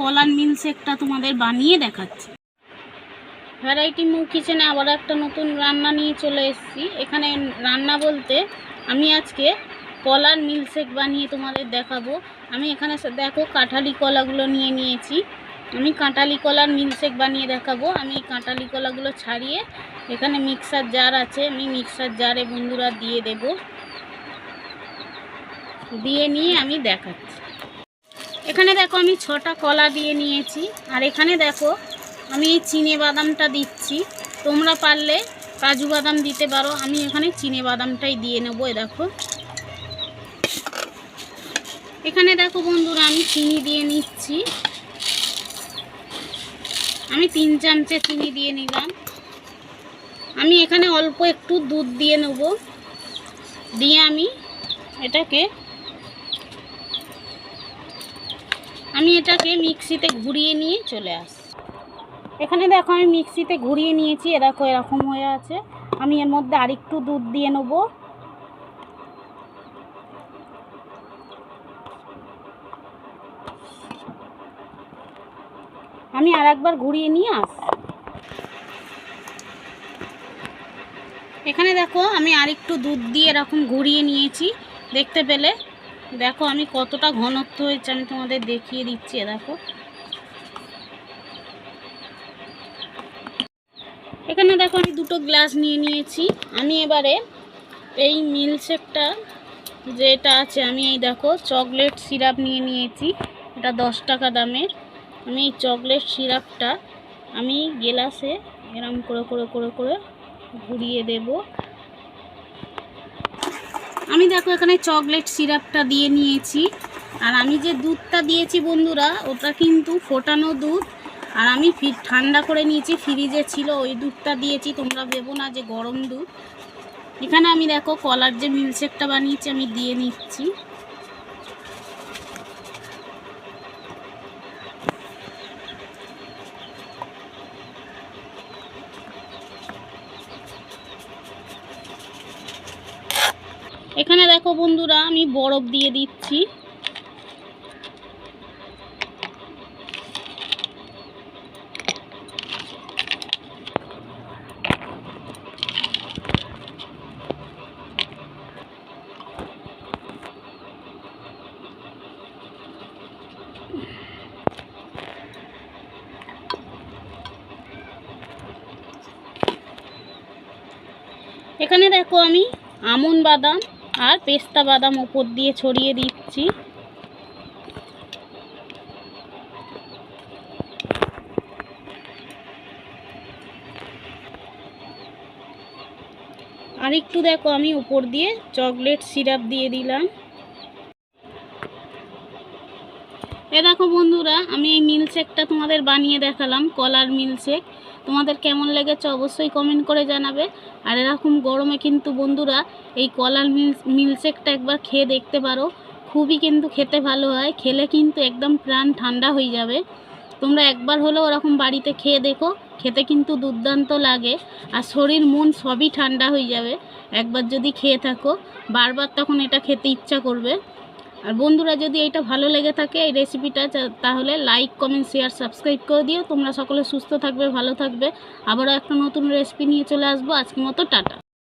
কলার মিল্কশেকটা তোমাদের বানিয়ে দেখাচ্ছি। ভ্যারাইটি মু কিচেনে আবার একটা নতুন রান্না নিয়ে চলে এসেছি। এখানে রান্না বলতে আমি আজকে কলার মিল্কশেক বানিয়ে তোমাদের দেখাবো। আমি এখানে দেখো কাঁঠালি কলাগুলো নিয়ে নিয়েছি। আমি কাঁঠালি কলার মিল্কশেক বানিয়ে দেখাবো। আমি এই কাঁঠালি কলাগুলো ছাড়িয়ে এখানে মিক্সার জার আছে। আমি মিক্সার জারে বন্ধুরা দিয়ে দেব। দিয়ে নিয়ে আমি দেখাচ্ছি। এখানে দেখো আমি ছটা কলা দিয়ে নিয়েছি। আর এখানে দেখো আমি এই চিনে বাদামটা দিচ্ছি। তোমরা পারলে কাজু বাদাম দিতে পারো। আমি এখানে চিনে বাদামটাই দিয়ে নেব দেখো। এখানে দেখো বন্ধুরা, আমি চিনি দিয়ে নিচ্ছি। আমি তিন চামচে চিনি দিয়ে নিলাম। আমি এখানে অল্প একটু দুধ দিয়ে নেব। দিয়ে আমি এটাকে আমি এটাকে মিক্সিতে ঘুরিয়ে নিয়ে চলে আসি এখানে দেখো, আমি মিক্সিতে ঘুরিয়ে নিয়েছি। এ দেখো, এরকম হয়ে আছে। আমি এর মধ্যে আরেকটু দুধ দিয়ে নেব। আমি আর একবার ঘুরিয়ে নিয়ে আস এখানে দেখো, আমি আরেকটু দুধ দিয়ে এরকম ঘুরিয়ে নিয়েছি। দেখতে পেলে? দেখো, আমি কতটা ঘনত্ব হয়েছে আমি তোমাদের দেখিয়ে দিচ্ছি দেখো। এখানে দেখো, আমি দুটো গ্লাস নিয়ে নিয়েছি। আমি এবারে এই মিল্কশেকটা যেটা আছে, আমি এই দেখো, চকলেট সিরাপ নিয়ে নিয়েছি। এটা দশ টাকা দামের। আমি এই চকলেট সিরাপটা আমি গেলাসে এরম করে করে করে করে ঘুরিয়ে দেব। আমি দেখো এখানে চকলেট সিরাপটা দিয়ে নিয়েছি। আর আমি যে দুধটা দিয়েছি বন্ধুরা, ওটা কিন্তু ফোটানো দুধ। আর আমি ফি- ঠান্ডা করে নিয়েছি, ফ্রিজে ছিল, ওই দুধটা দিয়েছি। তোমরা ভেবো না যে গরম দুধ। এখানে আমি দেখো কলার যে মিল্কশেকটা বানিয়েছি, আমি দিয়ে নিচ্ছি। এখানে দেখো বন্ধুরা আমি বরফ দিয়ে দিচ্ছি। এখানে দেখো আমি আমন বাদাম। আর পেস্তা বাদাম ওপর দিয়ে ছড়িয়ে দিচ্ছি। আর একটু দেখো আমি উপর দিয়ে চকলেট সিরাপ দিয়ে দিলাম। এ দেখো বন্ধুরা, আমি এই মিল্কশেকটা তোমাদের বানিয়ে দেখালাম, কলার মিল্কশেক। তোমাদের কেমন লেগেছে অবশ্যই কমেন্ট করে জানাবে। আর এরকম গরমে কিন্তু বন্ধুরা, এই কলার মিল মিল্কশেকটা একবার খেয়ে দেখতে পারো। খুবই কিন্তু খেতে ভালো হয়, খেলে কিন্তু একদম প্রাণ ঠান্ডা হয়ে যাবে। তোমরা একবার হলেও ওরকম বাড়িতে খেয়ে দেখো, খেতে কিন্তু দুর্দান্ত লাগে। আর শরীর, মন সবই ঠান্ডা হয়ে যাবে। একবার যদি খেয়ে থাকো, বারবার তখন এটা খেতে ইচ্ছা করবে। আর বন্ধুরা, যদি এটা ভালো লেগে থাকে এই রেসিপিটা তাহলে লাইক কমেন্ট শেয়ার সাবস্ক্রাইব করে দিও। তোমরা সকলে সুস্থ থাকবে, ভালো থাকবে। আবারও একটা নতুন রেসিপি নিয়ে চলে আসব। আজকের মতো টাটা।